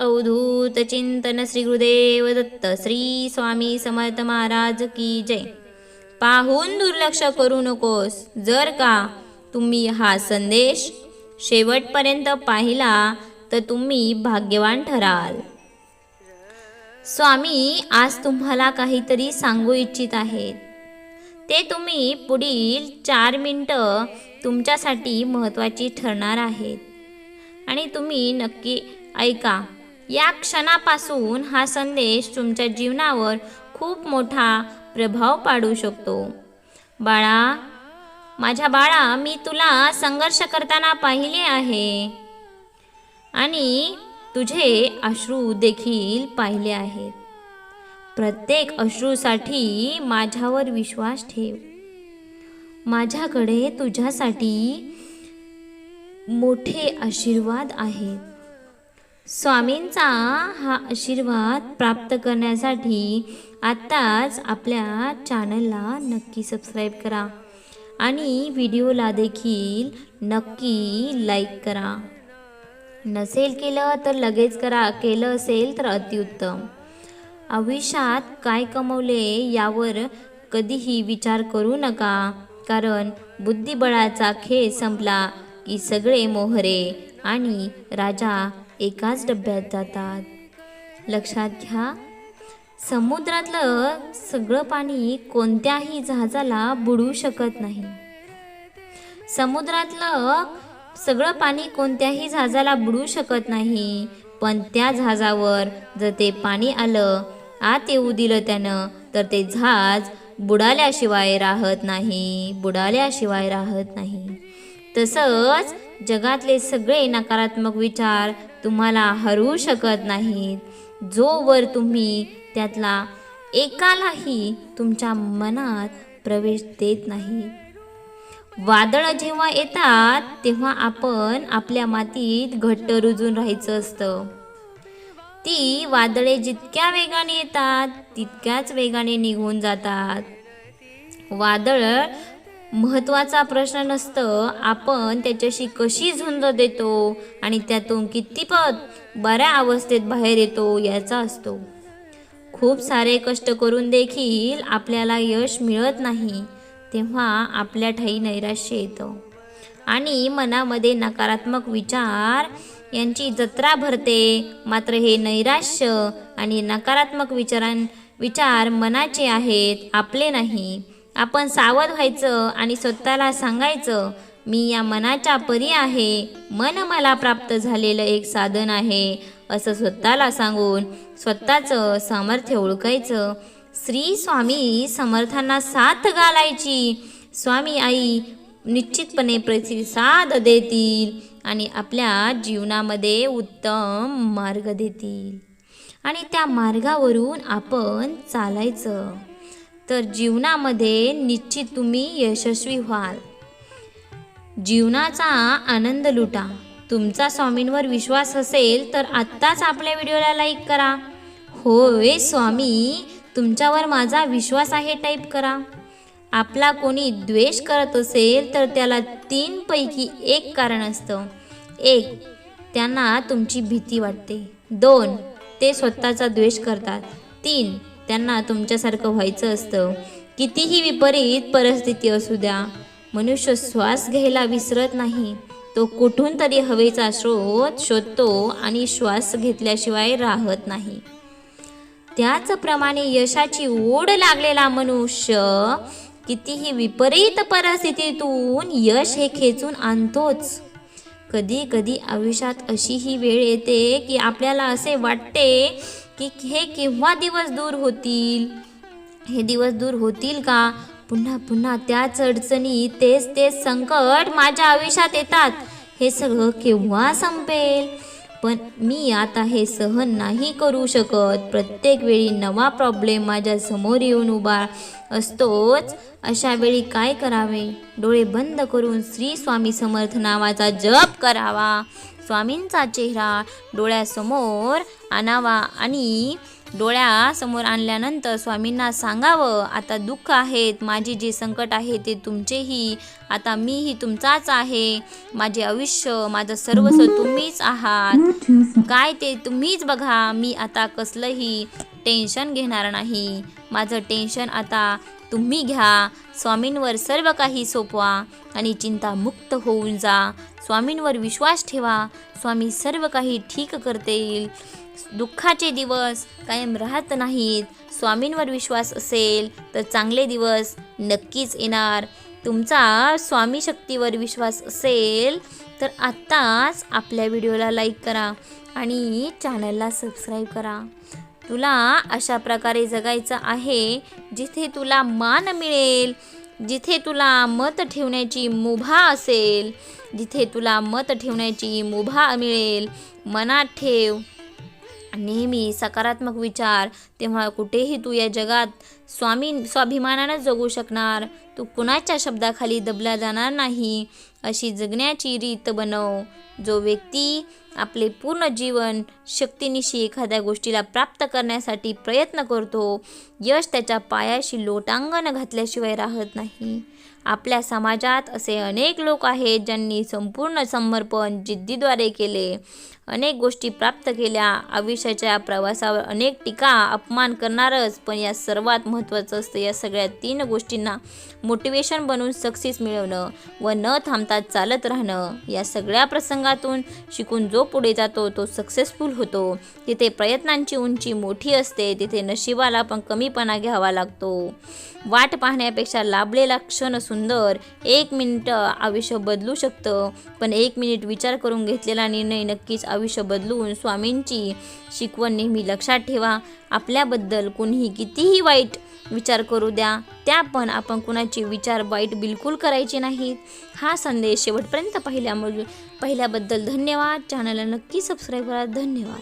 अवधूत चिंतन श्री गुरुदेव दत्त श्री स्वामी समर्थ महाराज की जय. पाहून दुर्लक्ष करू नकोस. जर का तुम्ही हा संदेश शेवटपर्यंत पाहिला तर तुम्ही भाग्यवान ठराल. स्वामी आज तुम्हाला काहीतरी सांगू इच्छित आहेत. ते तुम्ही पुढील चार मिनटं तुमच्यासाठी महत्त्वाची ठरणार आहेत. आणि तुम्ही नक्की ऐका. या क्षणापासून हा संदेश तुमच्या जीवनावर खूप मोठा प्रभाव पाडू शकतो. बाळा माझ्या बाळा मी तुला संघर्ष करताना पाहिले आहे आणि तुझे अश्रू देखील पाहिले आहेत. प्रत्येक अश्रूसाठी माझ्यावर विश्वास ठेव. माझ्याकडे तुझ्यासाठी मोठे आशीर्वाद आहेत. स्वामींचा हा आशीर्वाद प्राप्त करण्यासाठी आत्ताच आपल्या चॅनलला नक्की सबस्क्राईब करा. आणि व्हिडिओला देखील नक्की लाईक करा. नसेल केलं तर लगेच करा केलं असेल तर अतिउत्तम. आयुष्यात काय कमवले यावर कधीही विचार करू नका कारण बुद्धिबळाचा खेळ संपला की सगळे मोहरे आणि राजा एकाच डब्यात जातात. लक्षात घ्या समुद्रातलं सगळं पाणी कोणत्याही जहाजाला बुडू शकत नाही. समुद्रातलं सगळं पाणी कोणत्याही जहाजाला बुडू शकत नाही पण त्या जहाजावर जर ते पाणी आलं आत येऊ दिलं त्यानं तर ते जहाज बुडाल्याशिवाय राहत नाही बुडाल्याशिवाय राहत नाही. तसंच जगातले सगळे नकारात्मक विचार तुम्हाला हरवू शकत नाहीत. जोवर तुम्ही त्यातला एकालाही तुमच्या मनात प्रवेश देत नाही. वादळं जेव्हा येतात तेव्हा आपण आपल्या मातीत घट्ट रुजून राहायचं असतं. ती वादळे जितक्या वेगाने येतात तितक्याच वेगाने निघून जातात. वादळ महत्त्वाचा प्रश्न नसतं. आपण त्याच्याशी कशी झुंज देतो आणि त्यातून कितीपत बऱ्या अवस्थेत बाहेर येतो याचा असतो. खूप सारे कष्ट करून देखील आपल्याला यश मिळत नाही तेव्हा आपल्या ठाई नैराश्य येतं. आणि मनामध्ये नकारात्मक विचार यांची जत्रा भरते. मात्र हे नैराश्य आणि नकारात्मक विचारां विचार मनाचे आहेत आपले नाही. आपण सावध व्हायचं आणि स्वतःला सांगायचं मी या मनाच्या परी आहे. मन मला प्राप्त झालेलं एक साधन आहे. असं स्वतःला सांगून स्वतःचं सामर्थ्य ओळखायचं. श्री स्वामी समर्थांना साथ घालायची. स्वामी आई निश्चितपणे प्रतिसाद देतील आणि आपल्या जीवनामध्ये उत्तम मार्ग देतील. आणि त्या मार्गावरून आपण चालायचं. तर जीवनामध्ये निश्चित तुम्ही यशस्वी व्हाल. जीवनाचा आनंद लुटा. तुमचा स्वामींवर विश्वास असेल तर आत्ताच आपल्या व्हिडिओला लाईक करा. होय स्वामी तुमच्यावर माझा विश्वास आहे टाईप करा. आपला कोणी द्वेष करत असेल तर त्याला तीनपैकी एक कारण असतं. एक त्यांना तुमची भीती वाटते. दोन ते स्वतःचा द्वेष करतात. तीन त्यांना तुमच्यासारखं व्हायचं असतं. कितीही विपरीत परिस्थिती असू द्या मनुष्य श्वास घ्यायला विसरत नाही. तो कुठून तरी हवेचा स्रोत शोधतो आणि श्वास घेतल्याशिवाय राहत नाही. त्याचप्रमाणे यशाची ओढ लागलेला मनुष्य कितीही विपरीत परिस्थितीतून यश हे खेचून आणतोच. कधी कधी आयुष्यात अशी ही वेळ येते की आपल्याला असे वाटते की हे केव्हा दिवस दूर होतील? हे दिवस दूर होतील का? पुन्हा पुन्हा त्याच अडचणी तेच तेच संकट माझ्या आयुष्यात येतात. हे सगळं केव्हा संपेल? पण मी आता हे सहन नाही करू शकत. प्रत्येक वेळी नवा प्रॉब्लेम माझ्यासमोर येऊन उभा असतोच. अशा वेळी काय करावे? डोळे बंद करून श्री स्वामी समर्थ नावाचा जप करावा. स्वामींचा चेहरा डोळ्यासमोर आणावा आणि डोळ्यासमोर आणल्यानंतर स्वामींना सांगावं आता दुःख आहेत माझे जे संकट आहे ते तुमचेही आता मीही तुमचाच आहे माझे आयुष्य माझं सर्वस्व तुम्हीच आहात. काय ते तुम्हीच बघा मी आता कसलंही टेन्शन घेणार नाही. माझं टेन्शन आता तुम्ही घ्या. स्वामींवर सर्व काही सोपवा आणि चिंतामुक्त होऊन जा. स्वामींवर विश्वास ठेवा. स्वामी सर्व काही ठीक करतील. दुःखाचे दिवस कायम राहत नाहीत. स्वामींवर विश्वास असेल तर चांगले दिवस नक्कीच येणार. तुमचा स्वामी शक्तीवर विश्वास असेल तर आत्ताच आपल्या व्हिडिओला लाईक करा आणि चॅनलला सबस्क्राईब करा. तुला अशा प्रकारे जगायचं आहे जिथे तुला मान मिळेल जिथे तुला मत ठेवण्याची मुभा असेल जिथे तुला मत ठेवण्याची मुभा मिळेल. मनात ठेव. नेहमी सकारात्मक विचार. तेव्हा कुठेही तू या जगात स्वामी स्वाभिमानानं जगू शकणार. तू कुणाच्या शब्दाखाली दबला जाणार नाही अशी जगण्याची रीत बनव. जो व्यक्ती आपले पूर्ण जीवन शक्तीनिशी एखाद्या गोष्टीला प्राप्त करण्यासाठी प्रयत्न करतो यश त्याच्या पायाशी लोटांगण घातल्याशिवाय राहत नाही. आपल्या समाजात असे अनेक लोक आहेत ज्यांनी संपूर्ण समर्पण जिद्दीद्वारे केले. अनेक गोष्टी प्राप्त केल्या. आयुष्याच्या प्रवासावर अनेक टीका अपमान करणारच पण या सर्वात महत्त्वाचं असतं. या सगळ्या तीन गोष्टींना मोटिवेशन बनून सक्सेस मिळवणं व न थांबता चालत राहणं या सगळ्या प्रसंगातून शिकून जो पुढे जातो तो सक्सेसफुल होतो. तिथे प्रयत्नांची उंची मोठी असते. तिथे नशिबाला पण कमीपणा घ्यावा लागतो. वाट पाहण्यापेक्षा लाभलेला क्षण सुंदर एक मिनिट आयुष्य बदलू शकतं. पण एक मिनिट विचार करून घेतलेला निर्णय नक्कीच आयुष्य बदलून स्वामींची शिकवण नेहमी लक्षात ठेवा. आपल्याबद्दल कुणीही कितीही वाईट विचार करू द्या. त्या पण आपण कुणाचे विचार वाईट बिलकुल करायचे नाहीत. हा संदेश शेवटपर्यंत पाहिल्यामुळे पाहिल्याबद्दल धन्यवाद. चॅनलला नक्की सबस्क्राईब करा. धन्यवाद.